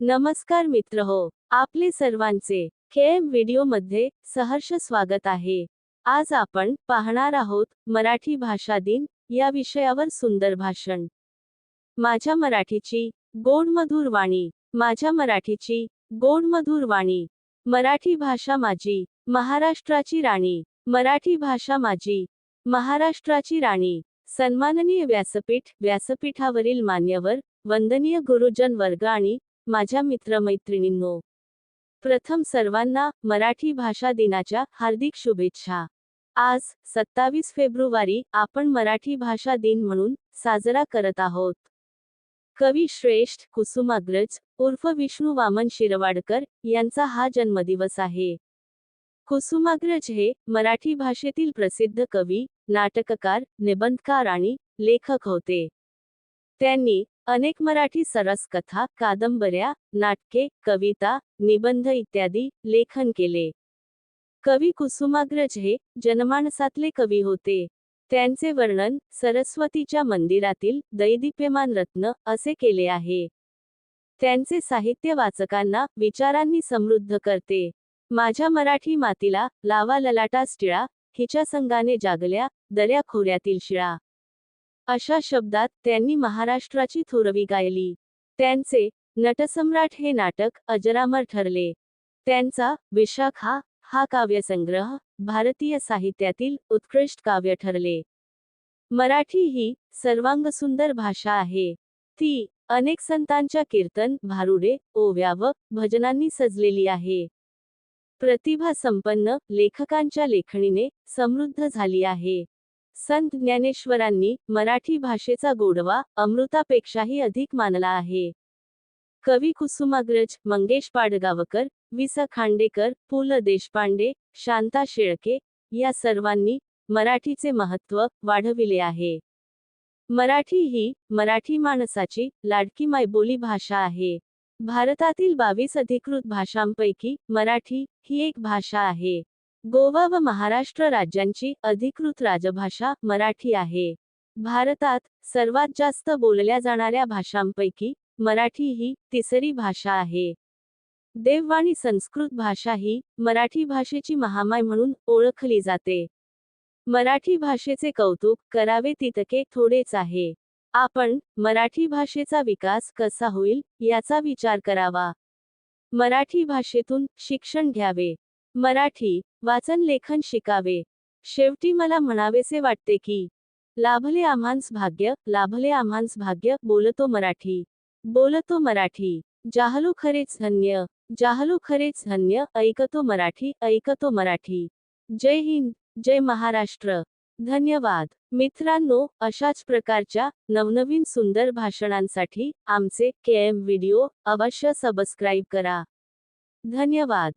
नमस्कार मित्र हो आपले सर्वांचे केएम व्हिडिओमध्ये सहर्ष स्वागत आहे. आज आपण पाहणार आहोत मराठी भाषा दिन या विषयावर सुंदर भाषण. माझ्या मराठीची गोडमधुर वाणी माझ्या मराठीची गोडमधुर वाणी मराठी भाषा माझी महाराष्ट्राची राणी मराठी भाषा माझी महाराष्ट्राची राणी सन्माननीय व्यासपीठ व्यासपीठावरील मान्यवर वंदनीय गुरुजन वर्ग आणि माझ्या मित्रमैत्रिणींनो प्रथम सर्वांना मराठी भाषा दिनाच्या हार्दिक शुभेच्छा. आज सत्तावीस फेब्रुवारी आपण मराठी भाषा दिन म्हणून साजरा करत आहोत. कवी श्रेष्ठ कुसुमाग्रज उर्फ विष्णू वामन शिरवाडकर यांचा हा जन्मदिवस आहे. कुसुमाग्रज हे मराठी भाषेतील प्रसिद्ध कवी नाटककार निबंधकार आणि लेखक होते. त्यांनी अनेक मराठी सरस कथा कादंबऱ्या नाटके कविता निबंध इत्यादी लेखन केले. कवी कुसुमाग्रज हे जनमानसातले कवी होते. त्यांचे वर्णन सरस्वतीच्या मंदिरातील दैदिप्यमान रत्न असे केले आहे. त्यांचे साहित्य वाचकांना विचारांनी समृद्ध करते. माझ्या मराठी मातीला लावा ललाटा टिळा हिच्या संगाने जागल्या दर्या खोऱ्यातील शिळा. अशा शब्दात त्यांनी महाराष्ट्राची थोरवी गायली. त्यांचे नटसम्राट हे नाटक अजरामर ठरले. त्यांचा विशाखा हा काव्यसंग्रह भारतीय साहित्यातील उत्कृष्ट काव्य ठरले. मराठी ही सर्वांगसुंदर भाषा आहे. ती अनेक संतांच्या कीर्तन भारुडे ओव्या व भजनांनी सजलेली आहे. प्रतिभा संपन्न लेखकांच्या लेखणीने समृद्ध झाली आहे. संत ज्ञानेश्वरांनी मराठी भाषेचा गोडवा अमृतापेक्षाही अधिक मानला आहे. कवी कुसुमाग्रज मंगेश पाडगावकर वि स खांडेकर पु ल देशपांडे शांता शेळके या सर्वांनी मराठीचे महत्त्व वाढविले आहे. मराठी ही मराठी माणसाची लाडकी मायबोली भाषा आहे. भारतातील बावीस अधिकृत भाषांपैकी मराठी ही एक भाषा आहे. गोवा व महाराष्ट्र राज्यांची अधिकृत राजभाषा मराठी आहे. भारतात सर्वात जास्त बोलल्या जाणाऱ्या भाषांपैकी मराठी ही तिसरी भाषा आहे. देववाणी संस्कृत भाषा ही मराठी भाषेची महामाय म्हणून ओळखली जाते. मराठी भाषेचे कौतुक करावे तितके थोडेच आहे. आपण मराठी भाषेचा विकास कसा होईल याचा विचार करावा. मराठी भाषेतून शिक्षण घ्यावे. मराठी वाचन लेखन शिकावे. शेवटी मला म्हणावेसे वाटते की लाभले आम्हांस भाग्य लाभले आम्हांस भाग्य बोलतो मराठी. बोलतो मराठी. जाहलो खरेच धन्य. जाहलो खरेच धन्य ऐकतो मराठी ऐकतो मराठी. जय हिंद जय महाराष्ट्र. धन्यवाद. मित्रांनो अशाच प्रकारच्या नवनवीन सुंदर भाषणांसाठी आमचे के एम व्हिडिओ अवश्य सबस्क्राईब करा. धन्यवाद.